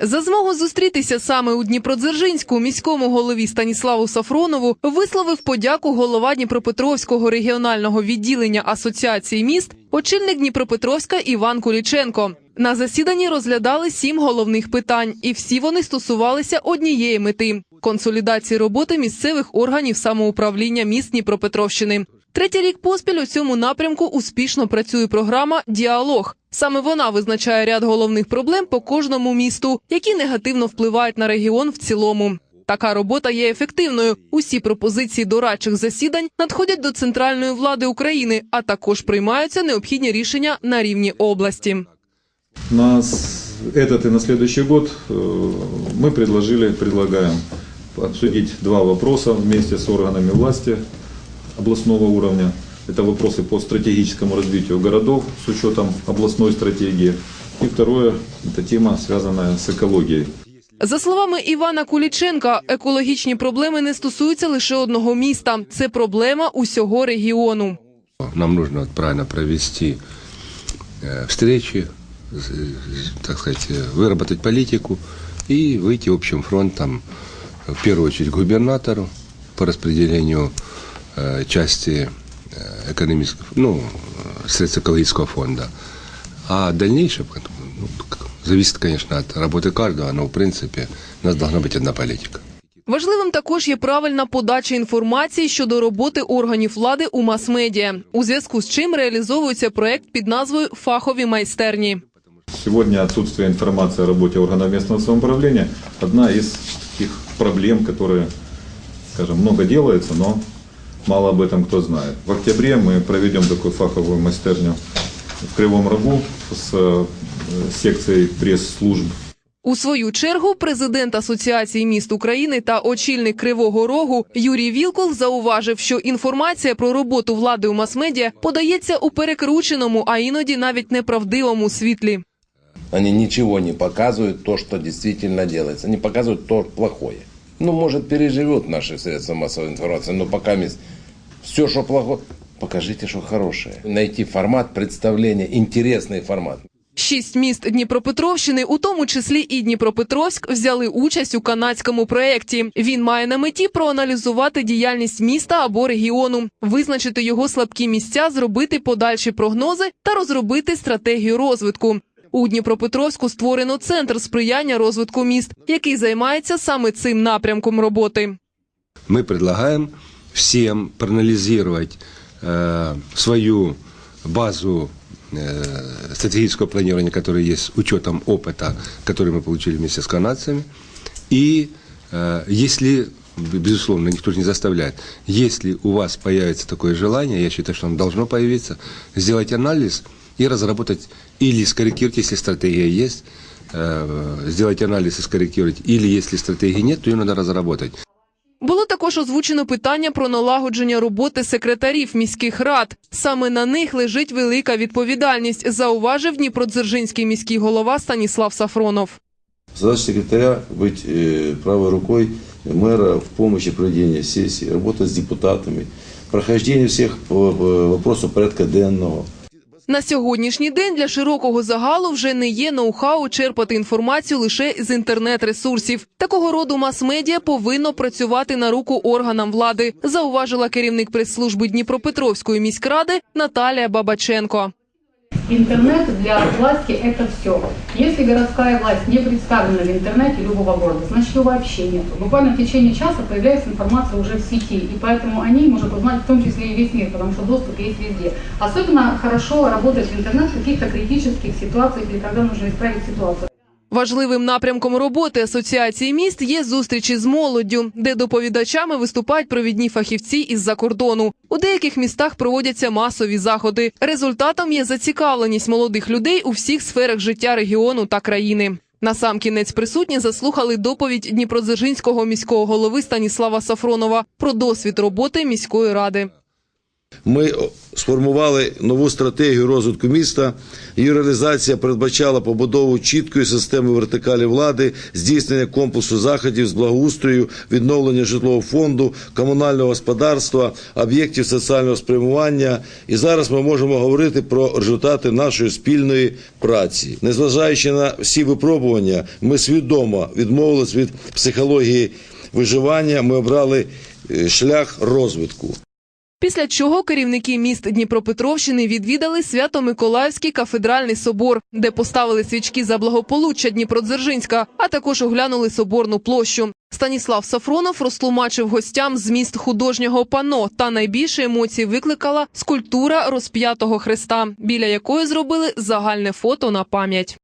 За змогу зустрітися саме у Дніпродзержинську міському голові Станіславу Сафронову висловив подяку голова Дніпропетровського регіонального відділення Асоціації міст, очільник Дніпропетровська Іван Куліченко. На засіданні розглядали сім головних питань, і всі вони стосувалися однієї мети консолідації роботи місцевих органів самоуправління міст Дніпропетровщини. Третій рік поспіль у цьому напрямку успішно працює програма Діалог. Саме вона визначає ряд головних проблем по кожному місту, які негативно впливають на регіон в цілому. Така робота є ефективною. Усі пропозиції дорадчих засідань надходять до центральної влади України, а також приймаються необхідні рішення на рівні області. На с- этот и на следующий год э, мы предложили, предлагаем обсудить два вопроса вместе с органами власти областного уровня. Это вопросы по стратегическому развитию городов с учетом областной стратегии. И второе, это тема, связанная с экологией. За словами Івана Куліченка, екологічні проблеми не стосуються лише одного міста. Це проблема усього регіону. Нам нужно вот правильно провести э, встречи, з- з- так сказать, э, выработать политику и выйти общим фронтом, в первую очередь, к губернатору по распределению э, части э, экономического, ну, э, средств экологического фонда. А дальнейшее ну, к- зависит, конечно, от работы каждого, но в принципе у нас должна быть одна политика. Важливим також є правильна подача інформації щодо роботи органів влади у мас-медіа, у зв'язку з чим реалізовується проект під назвою Фахові майстерні. Сегодня отсутствие информации о работе органов местного самоуправления – одна из таких проблем, которые, скажем, много делается, но мало об этом кто знает. В октябре мы проведем такую фаховую мастерню в Кривом Рогу с э, секцией пресс-служб У свою чергу президент Асоціації міст України та очільник Кривого Рогу Юрій Вілкул зауважив, що інформація про роботу влади у мас-медіа подається у перекрученому, а іноді навіть неправдивому світлі. Они ничего не показывают то, что действительно делается. Они показывают то плохое. Ну, может, переживет наши средства массовой информации, но пока все, что плохое, покажите, что хорошее. Найти формат представления, интересный формат. Шість міст Дніпропетровщини, у тому числі і Дніпропетровськ, взяли участь у канадському проєкті. Він має на меті проаналізувати діяльність міста або регіону, визначити його слабкі місця, зробити подальші прогнози та розробити стратегію розвитку. У Дніпропетровську створено центр сприяння розвитку міст, який займається саме цим напрямком роботи. мы предлагаем всем проанализировать э, свою базу э, стратегического планирования, которая есть, с учетом опыта, который мы получили вместе с канадцами. И э, если, безусловно, никто же не заставляет, если у вас появится такое желание, я считаю, что оно должно появиться, сделать анализ и разработать или скорректировать, если стратегия есть, э, сделать анализ и скорректировать, или если стратегии нет, то ее надо разработать. Було також озвучено питання про налагодження роботи секретарів міських рад. Саме на них лежить велика відповідальність, зауважив Дніпродзержинський міський голова Станіслав Сафронов. Задача секретаря быть э, правой рукой мэра в помощи проведения сессии, работа с депутатами, прохождение всех э, э, вопросов порядка денного. На сьогоднішній день для широкого загалу вже не є ноу-хау черпати інформацію лише з інтернет-ресурсів. Такого роду мас-медіа повинно працювати на руку органам влади, зауважила керівник прес-служби Дніпропетровської міськради Наталія Бабаченко. Интернет для власти – это все. Если городская власть не представлена в интернете любого города, значит его вообще нет. Буквально в течение часа появляется информация уже в сети, и поэтому о ней может узнать в том числе и весь мир, потому что доступ есть везде. Особенно хорошо работает интернет в каких-то критических ситуациях или когда нужно исправить ситуацию. Важливим напрямком роботи асоціації міст є зустрічі з молоддю, де доповідачами виступають провідні фахівці із-за кордону. У деяких містах проводяться масові заходи. Результатом є зацікавленість молодих людей у всіх сферах життя регіону та країни. Насамкінець присутні заслухали доповідь Дніпродзержинського міського голови Станіслава Сафронова про досвід роботи міської ради. Ми сформували нову стратегію розвитку міста. Її реалізація передбачала побудову чіткої системи вертикалі влади, здійснення комплексу заходів з благоустрою, відновлення житлового фонду, комунального господарства, об'єктів соціального спрямування. І зараз ми можемо говорити про результати нашої спільної праці. Незважаючи на всі випробування, ми свідомо відмовились від психології виживання. Ми обрали е, шлях розвитку. Після чого керівники міст Дніпропетровщини відвідали Свято-Миколаївський кафедральний собор, де поставили свічки за благополуччя Дніпродзержинська, а також оглянули соборну площу. Станіслав Сафронов розтлумачив гостям зміст художнього пано, та найбільше емоцій викликала скульптура розп'ятого Христа, біля якої зробили загальне фото на пам'ять.